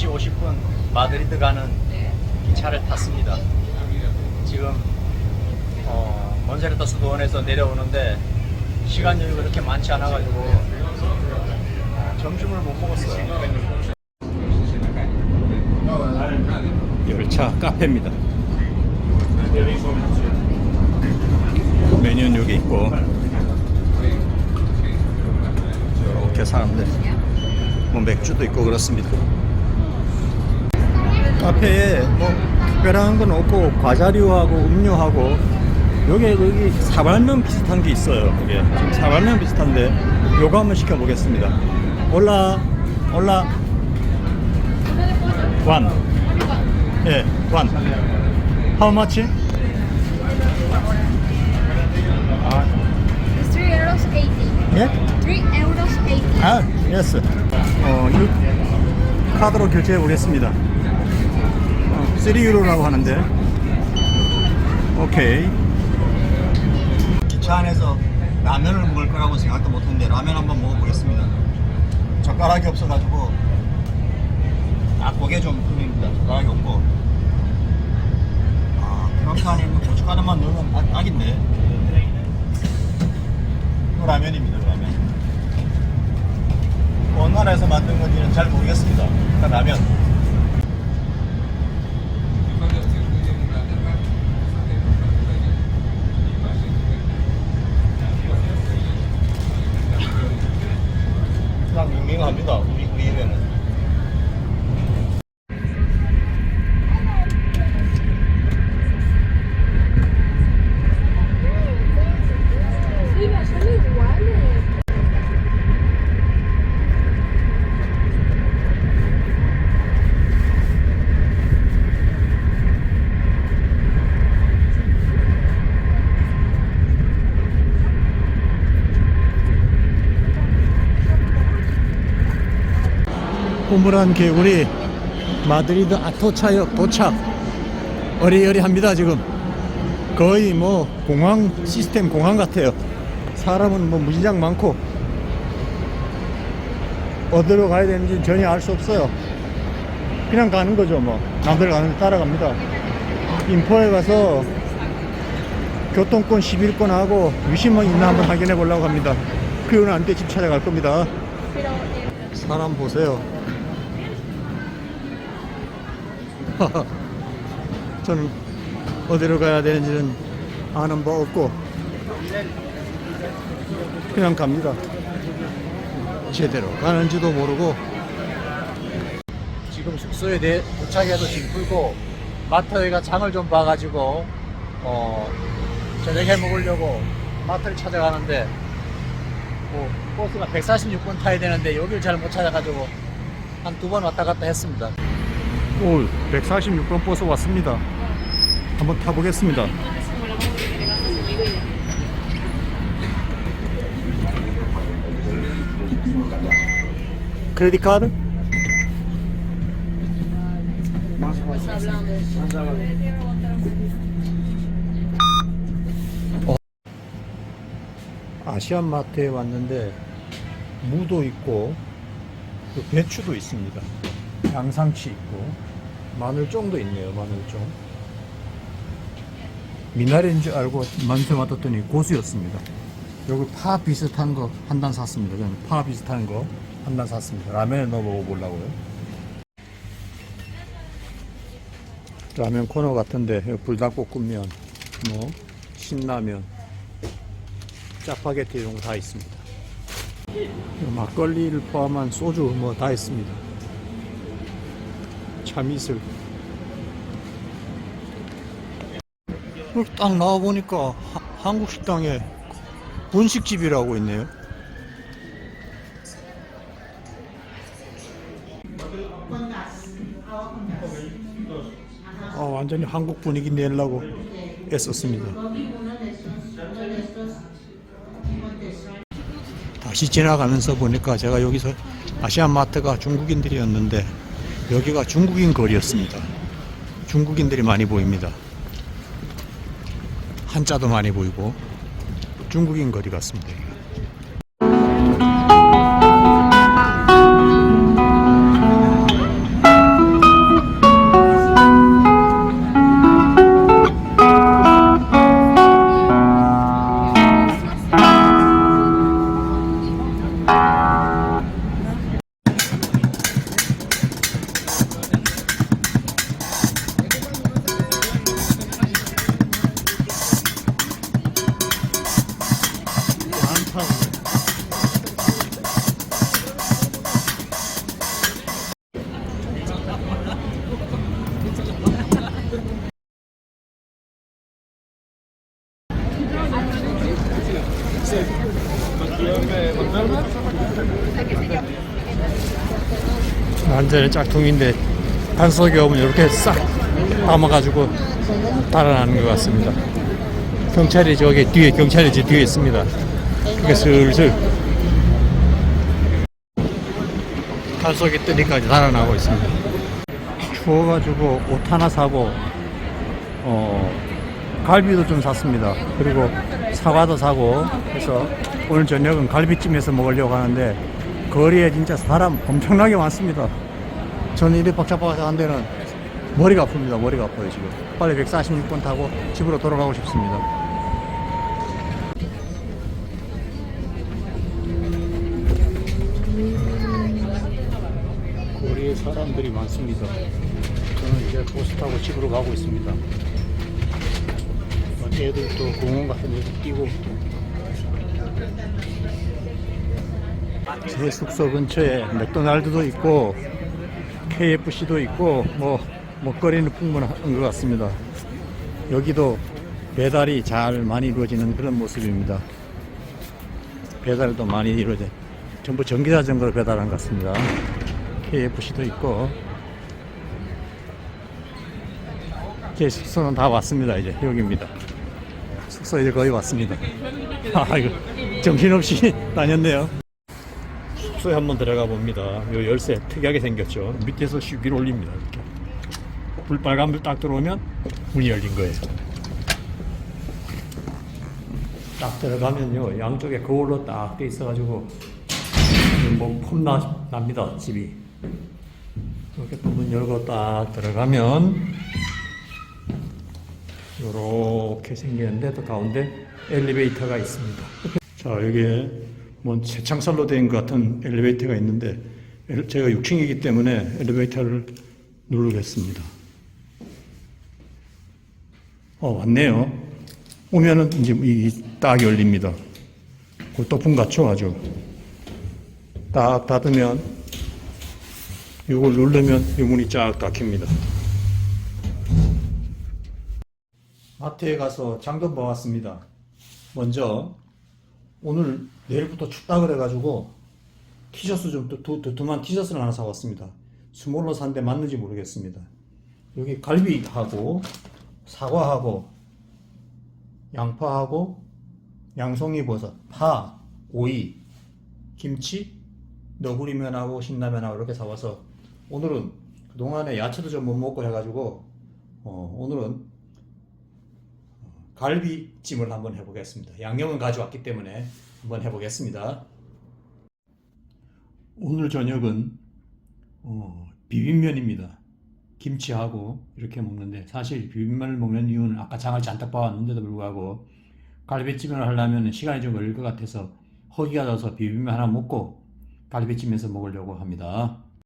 1시 50분 마드리드 가는 기차를 탔습니다. 지금 어, 몬세르타스 도원에서 내려오는데 시간 여유가 그렇게 많지 않아가지고 어, 점심을 못 먹었어요. 열차 카페입니다. 메뉴는 여기 있고 이렇게 사람들 뭐 맥주도 있고 그렇습니다. 카페에 뭐 특별한 건 없고 과자류하고 음료하고 여기 여기 사발면 비슷한 게 있어요. 이게 지금 사발면 비슷한데 요거 한번 시켜 보겠습니다. 올라 올라 완. 예, 완. How much? 아, It's 3 euros 80. 예? 3 euros 80. 아, 예스. 어, 이 카드로 결제해 보겠습니다. 어, 3유로라고 하는데. 오케이. 기차 안에서 라면을 먹을 거라고 생각도 못했는데 라면 한번 먹어보겠습니다. 젓가락이 없어가지고 딱 고개 좀 큼입니다. 젓가락이 없고. 아, 그렇다니 고춧가루만 넣으면 딱, 딱인데. 꾸물한 개구리 마드리드 아토차역 도착. 어리어리합니다 지금. 거의 뭐 공항 시스템 공항 같아요. 사람은 뭐 무지장 많고. 어디로 가야 되는지 전혀 알 수 없어요. 그냥 가는 거죠 뭐. 남들 가는 데 따라갑니다. 인포에 가서 교통권 11권 하고 위심은 있나 한번 확인해 보려고 합니다. 그리고 난 뒤에 집 찾아갈 겁니다. 사람 보세요 저는 어디로 가야 되는지는 아는 바 없고 그냥 갑니다. 제대로 가는지도 모르고 지금 숙소에 내 도착해서 짐 풀고 마트에 가 장을 좀 봐가지고 어 저녁에 먹으려고 마트를 찾아가는데 뭐 버스가 146번 타야 되는데 여기를 잘 못 찾아가지고 한 두 번 왔다 갔다 했습니다. 오, 146번 버스 왔습니다. 한번 타보겠습니다. 크레딧 카드? 어. 아시안 마트에 왔는데 무도 있고 또 배추도 있습니다. 양상치 있고 마늘종도 있네요. 마늘종. 미나리인 줄 알고 만세 맡았더니 고수였습니다. 여기 파 비슷한 거 한 단 샀습니다. 저는 파 비슷한 거 한 단 샀습니다. 라면에 넣어 먹어보려고요. 라면 코너 같은데 불닭볶음면, 뭐 신라면, 짜파게티 이런 거 다 있습니다. 막걸리를 포함한 소주 뭐 다 있습니다. 여기 딱 나와 보니까 한국 식당에 분식집이라고 있네요. 아, 완전히 한국 분위기 내려고 애썼습니다. 다시 지나가면서 보니까 제가 여기서 아시안 마트가 중국인들이었는데 여기가 중국인 거리였습니다. 중국인들이 많이 보입니다. 한자도 많이 보이고 중국인 거리 같습니다. 완전히 짝퉁인데 반석이 오면 이렇게 싹 담아가지고 달아나는 것 같습니다. 경찰이 저기 뒤에 경찰이 저 뒤에 있습니다. 그게 슬슬 반석이 뜨니까 달아나고 있습니다. 추워가지고 옷 하나 사고 어 갈비도 좀 샀습니다. 그리고 사과도 사고 해서 오늘 저녁은 갈비찜에서 먹으려고 하는데 거리에 진짜 사람 엄청나게 많습니다. 저는 이리 박차박차 한 데는 머리가 아픕니다. 머리가 아파요 지금. 빨리 146번 타고 집으로 돌아가고 싶습니다. 거리에 사람들이 많습니다. 저는 이제 버스 타고 집으로 가고 있습니다. 뭐 애들도 공원 같은 데서 뛰고 제 숙소 근처에 맥도날드도 있고 KFC도 있고 뭐 먹거리는 풍부한 것 같습니다. 여기도 배달이 잘 많이 이루어지는 그런 모습입니다. 배달도 많이 이루어져 전부 전기자전거로 배달한 것 같습니다. KFC도 있고 제 숙소는 다 왔습니다. 이제 여기입니다. 숙소 이제 거의 왔습니다. 아 이거 정신없이 다녔네요. 숙소에 한번 들어가 봅니다. 요 열쇠 특이하게 생겼죠. 밑에서 슉 위로 올립니다. 이렇게. 불 빨간 불 딱 들어오면 문이 열린 거예요. 딱 들어가면요 양쪽에 거울로 딱 돼 있어가지고 뭐폼 납니다 집이. 이렇게 또 문 열고 딱 들어가면 이렇게 생기는데 또 가운데 엘리베이터가 있습니다. 자 여기에 뭐 새창살로 된 것 같은 엘리베이터가 있는데 엘- 제가 6층이기 때문에 엘리베이터를 누르겠습니다. 어 왔네요. 오면은 이제 이 딱 열립니다. 골도품 같죠 아주. 딱 닫으면 이걸 누르면 이 문이 쫙 닫힙니다. 마트에 가서 장도 봐왔습니다. 먼저 오늘 내일부터 춥다 그래가지고 티셔츠 좀 두, 두, 두툼한 티셔츠를 하나 사왔습니다. 스몰로 산데 맞는지 모르겠습니다. 여기 갈비하고 사과하고 양파하고 양송이 버섯, 파, 오이, 김치, 너구리면하고 신라면하고 이렇게 사와서 오늘은 그동안에 야채도 좀 못 먹고 해가지고 어, 오늘은 갈비찜을 한번 해보겠습니다. 양념은 가져왔기 때문에 한번 해보겠습니다. 오늘 저녁은 어, 비빔면입니다. 김치하고 이렇게 먹는데 사실 비빔면을 먹는 이유는 아까 장을 잔뜩 봐왔는데도 불구하고 갈비찜을 하려면 시간이 좀 걸릴 것 같아서 허기가 져서 비빔면 하나 먹고 갈비찜에서 먹으려고 합니다.